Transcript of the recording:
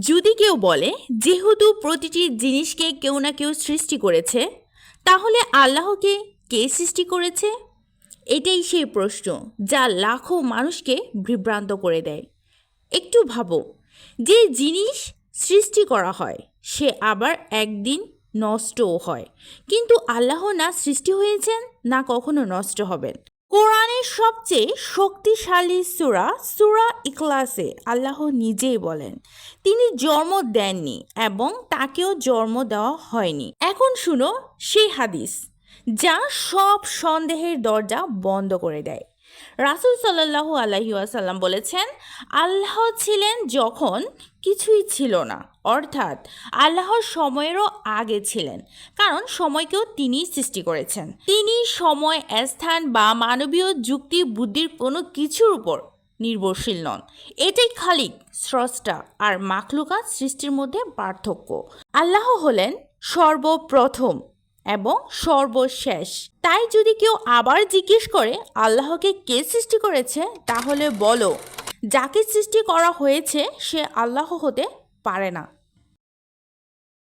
যদি কেউ বলে, যেহেতু প্রতিটি জিনিসকে কেউ না কেউ সৃষ্টি করেছে, তাহলে আল্লাহকে কে সৃষ্টি করেছে? এটাই সেই প্রশ্ন যা লাখো মানুষকে বিভ্রান্ত করে দেয়। একটু ভাবো, যে জিনিস সৃষ্টি করা হয়, সে আবার একদিন নষ্টও হয়। কিন্তু আল্লাহ না সৃষ্টি হয়েছেন, না কখনো নষ্ট হবেন। কোরআনের সবচেয়ে শক্তিশালী সুরা সুরা ইকলাসে আল্লাহ নিজেই বলেন, তিনি জন্ম দেননি এবং তাকেও জন্ম দেওয়া হয়নি। এখন শুনো সেই হাদিস, যা সব সন্দেহের দরজা বন্ধ করে দেয়। রাসুল সাল্লাহু আলহিউসাল্লাম বলেছেন, আল্লাহ ছিলেন যখন কিছুই ছিল না, অর্থাৎ আল্লাহর সময়েরও আগে ছিলেন, কারণ সময়কেও তিনিই সৃষ্টি করেছেন। তিনি সময়, স্থান বা মানবীয় যুক্তি, বুদ্ধির কোনো কিছুর উপর নির্ভরশীল নন। এটাই খালিক, স্রষ্টা আর মাখলুকা সৃষ্টির মধ্যে পার্থক্য। আল্লাহ হলেন সর্বপ্রথম এবং সর্বশেষ। তাই যদি কেউ আবার জিজ্ঞেস করে, আল্লাহকে কে সৃষ্টি করেছে, তাহলে বলো, যাকে সৃষ্টি করা হয়েছে, সে আল্লাহ হতে পারে না।